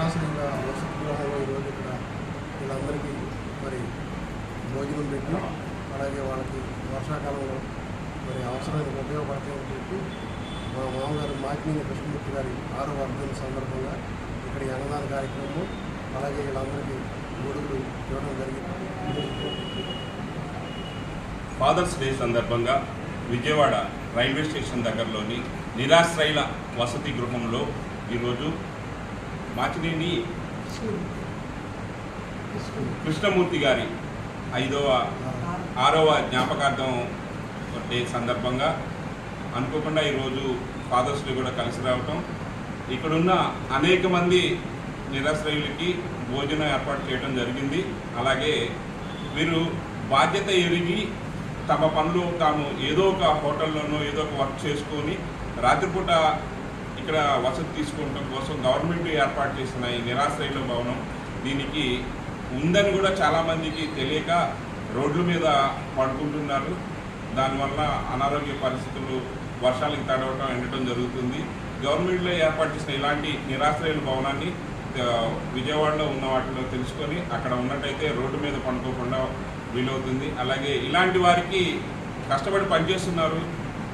నిరాశ్రయుల వసతి గృహంలో ఈరోజు ఇక్కడ వీళ్ళందరికీ మరి భోజనం పెట్టి అలాగే వాళ్ళకి వర్షాకాలంలో మరి అవసరానికి ఉపయోగపడతాయని చెప్పి మా మామగారు మాకినేని కృష్ణమూర్తి గారి ఆరో వర్ధన సందర్భంగా ఇక్కడ ఈ అన్నదాన కార్యక్రమం అలాగే వీళ్ళందరికీ గొడుగులు ఇవ్వడం జరిగింది. ఫాదర్స్ డే సందర్భంగా విజయవాడ రైల్వే స్టేషన్ దగ్గరలోని నిరాశ్రయుల వసతి గృహంలో ఈరోజు మాచినేని కృష్ణమూర్తి గారి ఐదవ ఆరవ జ్ఞాపకార్థం డే సందర్భంగా అనుకోకుండా ఈరోజు ఫాదర్స్ డే కూడా కలిసి రావటం. ఇక్కడున్న అనేక మంది నిరాశ్రయులకి భోజనం ఏర్పాటు చేయడం జరిగింది. అలాగే వీరు బాధ్యత ఎరిగి తమ పనులు తాము ఏదో ఒక హోటల్లోనో ఏదో ఒక వర్క్ చేసుకొని రాత్రిపూట ఇక్కడ వసతి తీసుకోవడం కోసం గవర్నమెంట్ ఏర్పాటు చేసిన ఈ నిరాశ్రయుల భవనం దీనికి ఉందని కూడా చాలామందికి తెలియక రోడ్ల మీద పడుకుంటున్నారు. దానివల్ల అనారోగ్య పరిస్థితులు వర్షాలకు తడవటం ఎండటం జరుగుతుంది. గవర్నమెంట్లో ఏర్పాటు చేసిన ఇలాంటి నిరాశ్రయుల భవనాన్ని విజయవాడలో ఉన్న వాటిలో తెలుసుకొని అక్కడ ఉన్నట్టయితే రోడ్డు మీద పండుకోకుండా వీలవుతుంది. అలాగే ఇలాంటి వారికి కష్టపడి పనిచేస్తున్నారు.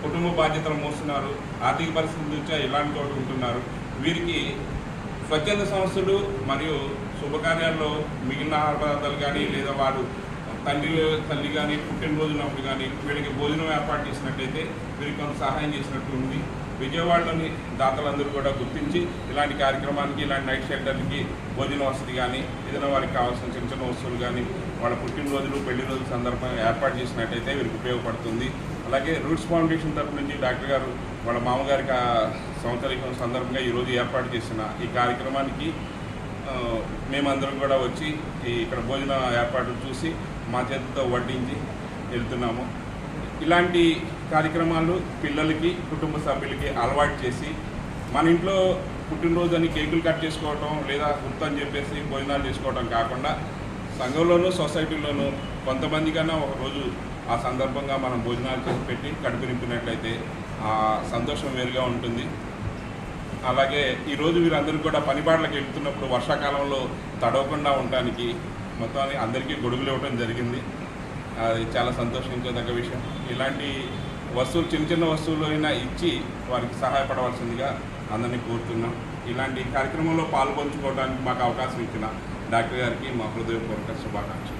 కుటుంబ బాధ్యతలు మోస్తున్నారు ఆర్థిక పరిస్థితి దృష్ట్యా ఇలాంటి తోటి ఉంటున్నారు. వీరికి స్వచ్ఛంద సంస్థలు మరియు శుభకార్యాల్లో మిగిలిన ఆహార పదార్థాలు కానీ లేదా వారు తండ్రి తల్లి కానీ పుట్టినరోజునప్పుడు కానీ వీళ్ళకి భోజనం ఏర్పాటు చేసినట్టయితే వీరికి కొంత సహాయం చేసినట్టు ఉంది. విజయవాడలోని దాతలందరూ కూడా గుర్తించి ఇలాంటి కార్యక్రమానికి ఇలాంటి నైట్ షెల్టర్లకి భోజన వసతి కానీ ఏదైనా వారికి కావాల్సిన చిన్న చిన్న వస్తువులు కానీ వాళ్ళ పుట్టినరోజులు పెళ్ళి రోజుల సందర్భంగా ఏర్పాటు చేసినట్టయితే వీరికి ఉపయోగపడుతుంది. అలాగే రూట్స్ ఫౌండేషన్ తరపు నుంచి డాక్టర్ గారు వాళ్ళ మామగారికి సంవత్సరం సందర్భంగా ఈరోజు ఏర్పాటు చేసిన ఈ కార్యక్రమానికి మేమందరం కూడా వచ్చి ఈ ఇక్కడ భోజన ఏర్పాటు చూసి మా చేతితో వడ్డించి వెళ్తున్నాము. ఇలాంటి కార్యక్రమాలు పిల్లలకి కుటుంబ సభ్యులకి అలవాటు చేసి మన ఇంట్లో పుట్టినరోజు అని కేకులు కట్ చేసుకోవటం లేదా గుర్తు అని చెప్పేసి భోజనాలు చేసుకోవటం కాకుండా సంఘంలోనూ సొసైటీలోనూ కొంతమంది కన్నా ఒక రోజు ఆ సందర్భంగా మనం భోజనాలు చేసి పెట్టి కడుపు నింపినట్లయితే ఆ సంతోషం వేరుగా ఉంటుంది. అలాగే ఈరోజు వీరందరూ కూడా పనిబాట్లకు వెళ్తున్నప్పుడు వర్షాకాలంలో తడవకుండా ఉండటానికి మొత్తాన్ని అందరికీ గొడుగులు ఇవ్వడం జరిగింది. అది చాలా సంతోషించదగ్గ విషయం. ఇలాంటి వస్తువులు చిన్న చిన్న వస్తువులు అయినా ఇచ్చి వారికి సహాయపడవలసిందిగా అందరినీ కోరుతున్నాం. ఇలాంటి కార్యక్రమంలో పాల్పంచుకోవడానికి మాకు అవకాశం ఇచ్చిన డాక్టర్ గారికి మా హృదయపూర్వక శుభాకాంక్షలు.